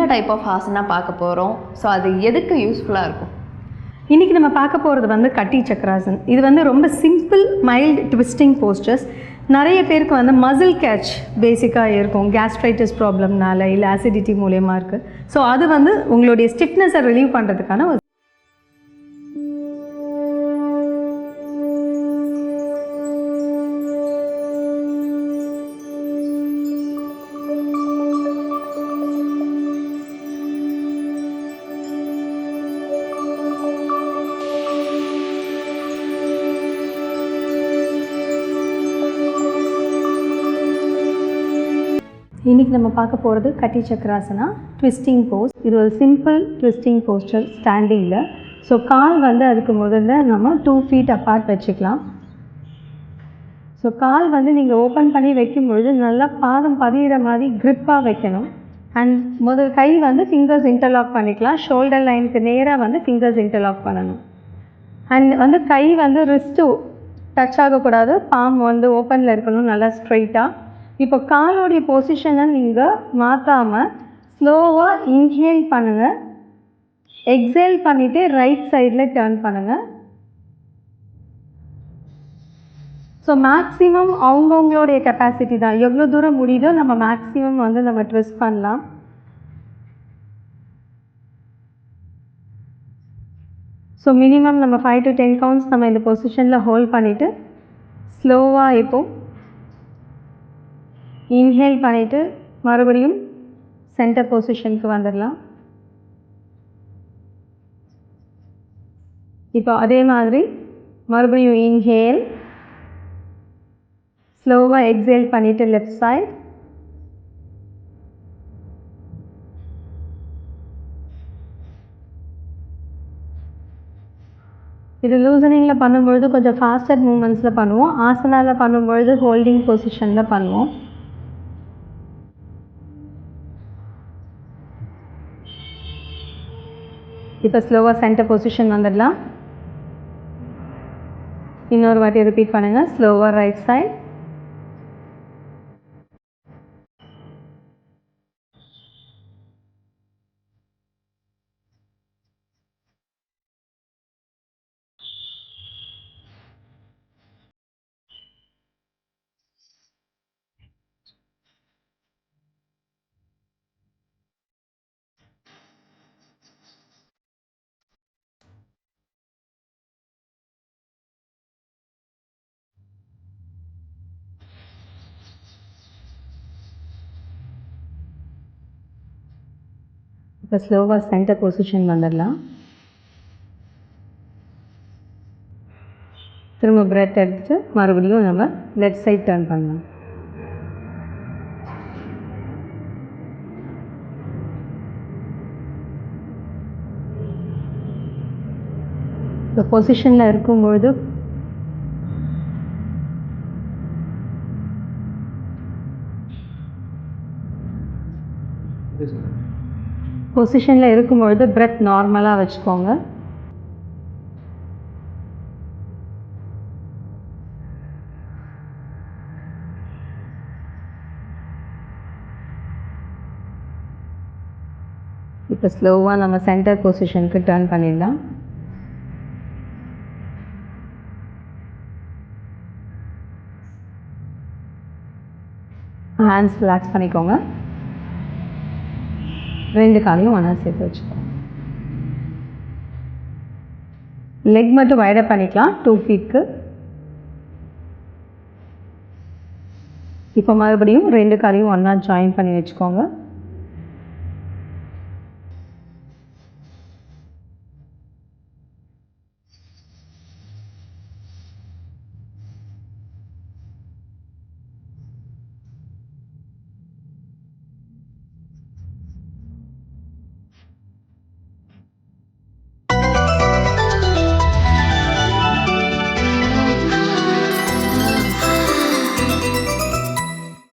என்ன type of asana பார்க்க போகிறோம் ஸோ அது எதுக்கு யூஸ்ஃபுல்லாக இருக்கும்? இன்றைக்கி நம்ம பார்க்க போகிறது வந்து கட்டி சக்கராசன். இது வந்து ரொம்ப சிம்பிள் மைல்டு ட்விஸ்டிங் போஸ்டர்ஸ் நிறைய பேருக்கு வந்து மசில் கேட்ச் பேசிக்காக இருக்கும். கேஸ்ட்ரைட்டிஸ் ப்ராப்ளம்னால இல்லை ஆசிடிட்டி மூலியமாக இருக்குது ஸோ அது வந்து உங்களுடைய ஸ்டிஃப்னஸை ரிலீவ் பண்ணுறதுக்கான ஒரு இன்றைக்கி நம்ம பார்க்க போகிறது கட்டி சக்கராசனா ட்விஸ்டிங் போஸ் இது ஒரு சிம்பிள் ட்விஸ்டிங் போஸ்டர் ஸ்டாண்டிங்கில் ஸோ கால் வந்து அதுக்கு முதல்ல நம்ம டூ ஃபீட் அப்பார்ட் வச்சுக்கலாம். ஸோ கால் வந்து நீங்கள் ஓப்பன் பண்ணி வைக்கும் பொழுது நல்லா பாதம் பதிகிற மாதிரி க்ரிப்பாக வைக்கணும். அண்ட் முதல் கை வந்து ஃபிங்கர்ஸ் இன்டர்லாக் பண்ணிக்கலாம். ஷோல்டர் லைனுக்கு நேராக வந்து ஃபிங்கர்ஸ் இன்டர்லாக் பண்ணணும். அண்ட் வந்து கை வந்து ரிஸ்ட்டு டச் ஆகக்கூடாது. பாம் வந்து ஓப்பனில் இருக்கணும். நல்லா ஸ்ட்ரைட்டாக இப்போ காலோடைய பொசிஷனை நீங்கள் மாற்றாமல் ஸ்லோவாக இன்ஹேல் பண்ணுங்கள் எக்ஸேல் பண்ணிவிட்டு ரைட் சைடில் டேர்ன் பண்ணுங்கள் ஸோ மேக்ஸிமம் அவங்கவுங்களுடைய கெப்பாசிட்டி தான். எவ்வளோ தூரம் முடியுதோ நம்ம மேக்ஸிமம் வந்து நம்ம ட்விஸ்ட் பண்ணலாம். ஸோ மினிமம் நம்ம ஃபைவ் டு டென் கவுண்ட்ஸ் நம்ம இந்த பொசிஷனில் ஹோல்ட் பண்ணிவிட்டு ஸ்லோவாக இப்போ இன்ஹேல் பண்ணிவிட்டு மறுபடியும் சென்டர் பொசிஷனுக்கு வந்துடலாம். இப்போ அதே மாதிரி மறுபடியும் இன்ஹேல் ஸ்லோவாக எக்ஸேல் பண்ணிவிட்டு லெஃப்ட் சைட் இது லூசனிங்கில் பண்ணும்பொழுது கொஞ்சம் ஃபாஸ்டர் மூமெண்ட்ஸில் பண்ணுவோம். ஆசனாவில் பண்ணும்பொழுது ஹோல்டிங் பொசிஷனில் பண்ணுவோம். இப்போ ஸ்லோவாக சென்டர் பொசிஷன் வந்துடலாம். இன்னொரு வாட்டி ரிப்பீட் பண்ணுங்கள் ஸ்லோவாக ரைட் சைட் இப்போ ஸ்லோவாக சென்டர் பொசிஷன் வந்துடலாம். திரும்ப பிரெத் எடுத்து மறுபடியும் நம்ம லெஃப்ட் சைட் டர்ன் பண்ணலாம். இந்த பொசிஷனில் இருக்கும்பொழுது பொசிஷனில் இருக்கும்பொழுது பிரெத் நார்மலாக வச்சுக்கோங்க. இப்போ ஸ்லோவாக நம்ம சென்டர் பொசிஷனுக்கு டர்ன் பண்ணிடலாம். ஹேண்ட்ஸ் ரிலாக்ஸ் பண்ணிக்கோங்க. ரெண்டு காலையும் ஒன்றா சேர்த்து வச்சுக்கோம் லெக் மட்டும் வைடப் பண்ணிக்கலாம். டூ ஃபீட்க்கு இப்போ மறுபடியும் ரெண்டு காலையும் ஒன்றா ஜாயின் பண்ணி வச்சுக்கோங்க.